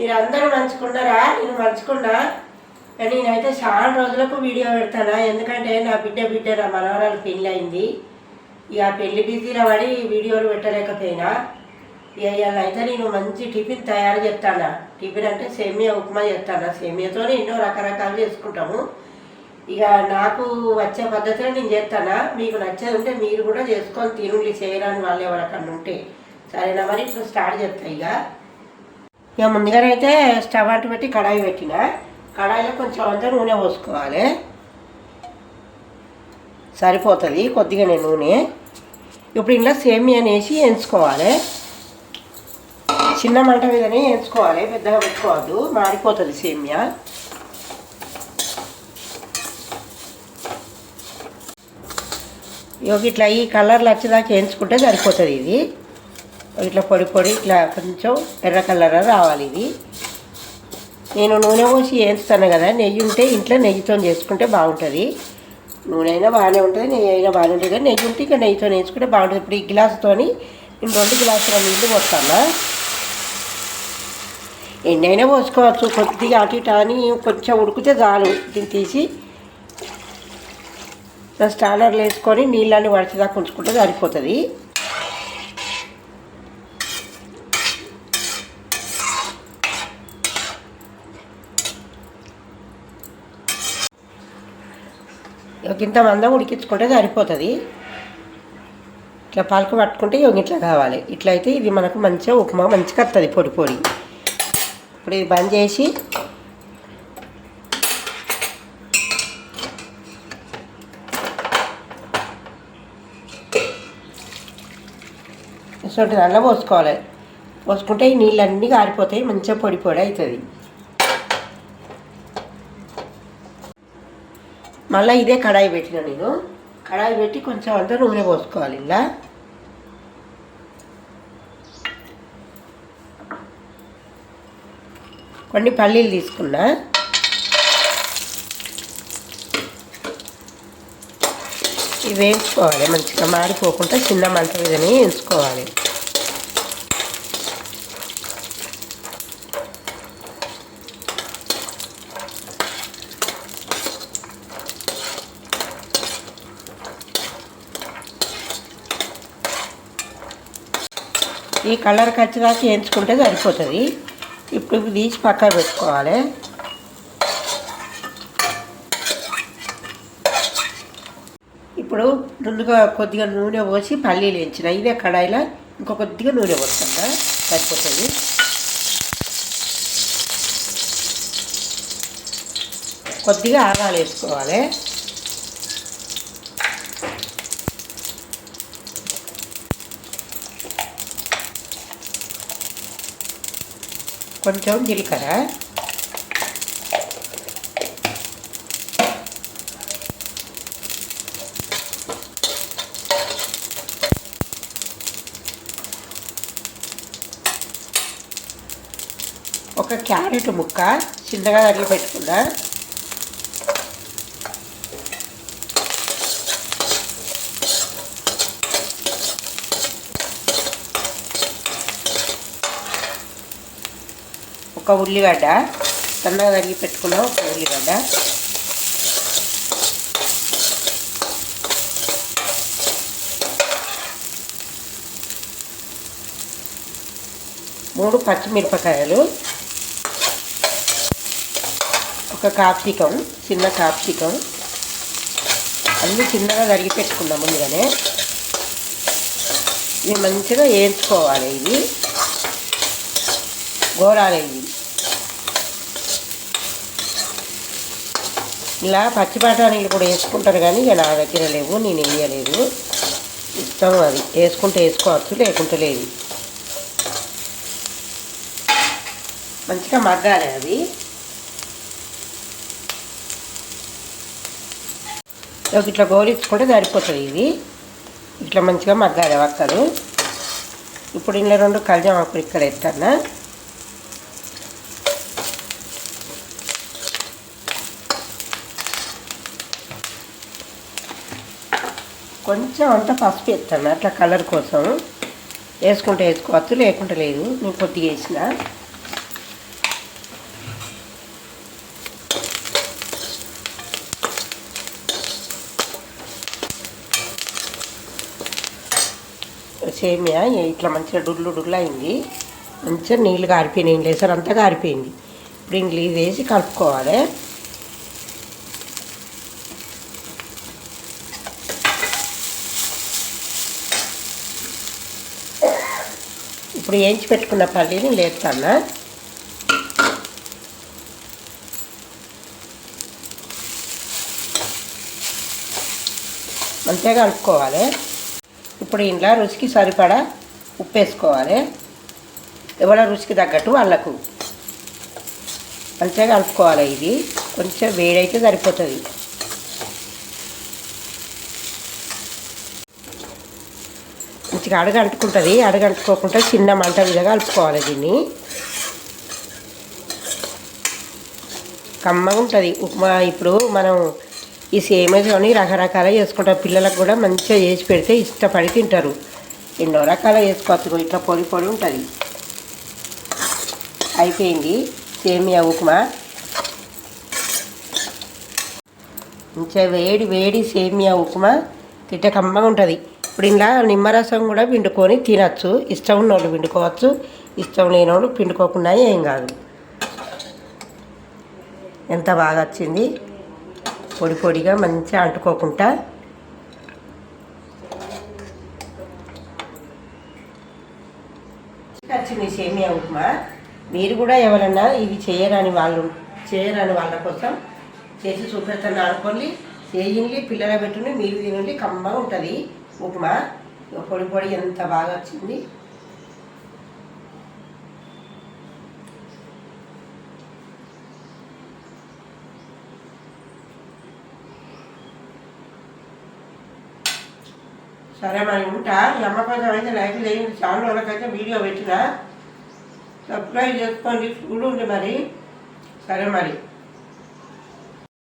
మీరు అందరూ మంచుకున్నారా నేను మంచుకున్నా కానీ నేనైతే చాలా రోజులకు వీడియో పెడతానా? ఎందుకంటే నా బిడ్డ బిడ్డ నా మనవరాలు పెళ్ళి అయింది. ఇక పెళ్ళి బిజీలో పడి వీడియోలు పెట్టలేకపోయినా. ఇక ఇలా అయితే నేను మంచి టిఫిన్ తయారు చేస్తాను. టిఫిన్ అంటే సేమియా ఉప్మా చేస్తాను? సేమియాతో ఎన్నో రకరకాలు చేసుకుంటాము. ఇక నాకు వచ్చే పద్ధతిలో నేను చేస్తానా? మీకు నచ్చేది ఉంటే మీరు కూడా చేసుకొని తినుండి. చేయరాని వాళ్ళు ఎవరికన్నా ఉంటే. సరేనా? మరి ఇప్పుడు స్టార్ట్ చేస్తా ఇక. ఇక ముందుగానైతే స్టవ్ అంటు పెట్టి కడాయి పెట్టిన. కడాయిలో కొంచెం అంతా నూనె పోసుకోవాలి. సరిపోతుంది కొద్దిగానే నూనె. ఇప్పుడు ఇంట్లో సేమియా వేసి వేయించుకోవాలి. చిన్న మంట మీదనే వేయించుకోవాలి పెద్దగా పెట్టుకోవద్దు మారిపోతుంది సేమియా. ఇక ఇట్లా ఈ కలర్లు వచ్చేదాకా వేయించుకుంటే సరిపోతుంది ఇది. ఇట్లా పొడి పొడి ఇట్లా కొంచెం ఎర్ర కలర్ రావాలి ఇది. నేను నూనె పోసి వేస్తాను కదా నెయ్యి ఉంటే ఇంట్లో నెయ్యితో చేసుకుంటే బాగుంటుంది. నూనె అయినా బాగానే ఉంటుంది నెయ్యి అయినా బాగానే ఉంటుంది. కానీ నెయ్యి ఉంటే ఇక నెయ్యితో వేసుకుంటే బాగుంటుంది. ఇప్పుడు ఈ గ్లాసుతో నేను రెండు గ్లాసుల నీళ్ళు పోస్తాను ఎన్నైనా పోసుకోవచ్చు. కొద్దిగా అటు ఇటు అని కొంచెం ఉడికితే చాలు. దీన్ని తీసి స్టాండర్లు వేసుకొని నీళ్ళని వడిచేదాకా ఉంచుకుంటే సరిపోతుంది. ఇంత మందం ఉడికించుకుంటే సరిపోతుంది. ఇట్లా పాలకు పట్టుకుంటే ఇట్లా కావాలి. ఇట్లా అయితే ఇది మనకు మంచిగా ఉప్మా మంచిగా వస్తుంది పొడి పొడి. ఇప్పుడు ఇది బంద్ చేసి సో దానిలో పోసుకోవాలి. పోసుకుంటే ఈ నీళ్ళన్నీ కారిపోతాయి మంచిగా పొడి పొడి అవుతుంది. మళ్ళీ ఇదే కడాయి పెట్టిన నేను. కడాయి పెట్టి కొంచెం అంతా నూనె పోసుకోవాలి ఇలా కొన్ని పల్లీలు తీసుకున్నా. ఇవి వేయించుకోవాలి మంచిగా మాడిపోకుండా చిన్న మంట మీదనే వేయించుకోవాలి. ఈ కలర్ వచ్చేదాకా వేయించుకుంటే సరిపోతుంది. ఇప్పుడు తీసి పక్కన పెట్టుకోవాలి. ఇప్పుడు ముందుగా కొద్దిగా నూనె పోసి పల్లీలు వేయించిన. ఇదే కడాయిలో ఇంకొక కొద్దిగా నూనె పోస్తుందా సరిపోతుంది. కొద్దిగా ఆవాలు వేసుకోవాలి. కొంచెం జీలకర్ర. ఒక క్యారెట్ ముక్క చిన్నగా తరిగి పెట్టుకున్నా ఒక ఉల్లిగడ్డ సన్నగా తరిగి పెట్టుకున్న ఒక ఉల్లిగడ్డ. మూడు పచ్చిమిరపకాయలు. ఒక కాప్సికం చిన్న కాప్సికం అన్నీ చిన్నగా తరిగి పెట్టుకున్నాం ముందుగానే. ఇవి మంచిగా వేయించుకోవాలి ఇవి. గోరాలు ఇలా పచ్చి బఠానీలు కూడా వేసుకుంటారు కానీ ఇక నా దగ్గర లేవు నేను వేయలేదు. ఇష్టం అది. వేసుకుంటే వేసుకోవచ్చు లేకుంటే లేదు. మంచిగా మగ్గాలి అవి ఒక ఇట్లా గోలించుకుంటే సరిపోతుంది ఇది. ఇట్లా మంచిగా మగ్గాలి వక్కలు ఇప్పుడు ఇంట్లో రెండు కళ్యామాకులు ఇక్కడ ఎత్తన్నా. కొంచెం అంత పసుపు వేస్తాను. అట్లా కలర్ కోసం వేసుకుంటే వేసుకోవచ్చు లేకుంటే లేదు. నేను కొద్దిగా వేసిన. సేమియా ఇట్లా మంచిగా డుల్లు డుల్లు అయింది. మంచిగా నీళ్ళు కారిపోయినాయి లేసారు అంతా కారిపోయింది ఇప్పుడు ఇంగ్లీజ్ వేసి కలుపుకోవాలి. ఇప్పుడు ఏంచి పెట్టుకున్న పల్లీని లేస్తాను మంచిగా కలుపుకోవాలి. ఇప్పుడు ఇంట్లో రుచికి సరిపడా ఉప్పు వేసుకోవాలి. ఎవరి రుచికి తగ్గట్టు వాళ్ళకు. మంచిగా కలుపుకోవాలి ఇది. కొంచెం వేడైతే సరిపోతుంది. మంచిగా అడగంటుకుంటుంది అడగంటుకోకుండా చిన్న మంట మీద కలుపుకోవాలి దీన్ని. కమ్మగా ఉంటుంది. ఉప్మా ఇప్పుడు మనం ఈ సేమేతోని రకరకాల చేసుకుంటాం. పిల్లలకు కూడా మంచిగా చేసి పెడితే ఇష్టపడి తింటారు. ఎన్నో రకాల చేసుకోవచ్చు. ఇట్లా పొడి పొడి ఉంటుంది. అయిపోయింది సేమియా ఉప్మా. మంచిగా వేడి వేడి సేమియా ఉప్మా. తిట్ట కమ్మగా ఉంటుంది. ఇప్పుడు ఇలా నిమ్మరసం కూడా పిండుకొని తినచ్చు. ఇష్టం ఉన్నోళ్ళు పిండుకోవచ్చు. ఇష్టం లేని వాళ్ళు పిండుకోకుండా ఏం కాదు. ఎంత బాగా వచ్చింది. పొడి పొడిగా మంచిగా అంటుకోకుండా. వచ్చింది సేమియా ఉప్మా. మీరు కూడా ఎవరన్నా ఇవి చేయరాని వాళ్ళు చేయరాని వాళ్ళ కోసం చేసి చూపెడతాను అనుకోండి. చేయండి పిల్లల పెట్టుని మీరు తినండి కమ్మగా ఉంటుంది. ఉప్మా. పొడి పొడి ఎంత బాగా వచ్చింది. సరే మరి ఉంటా. ఈ అమ్మ కోసం అయితే లైక్ చేయండి చాలా వాళ్ళకైతే వీడియో పెట్టిన. సబ్స్క్రైబ్ చేసుకోండి. చూడండి మరి. సరే మరి.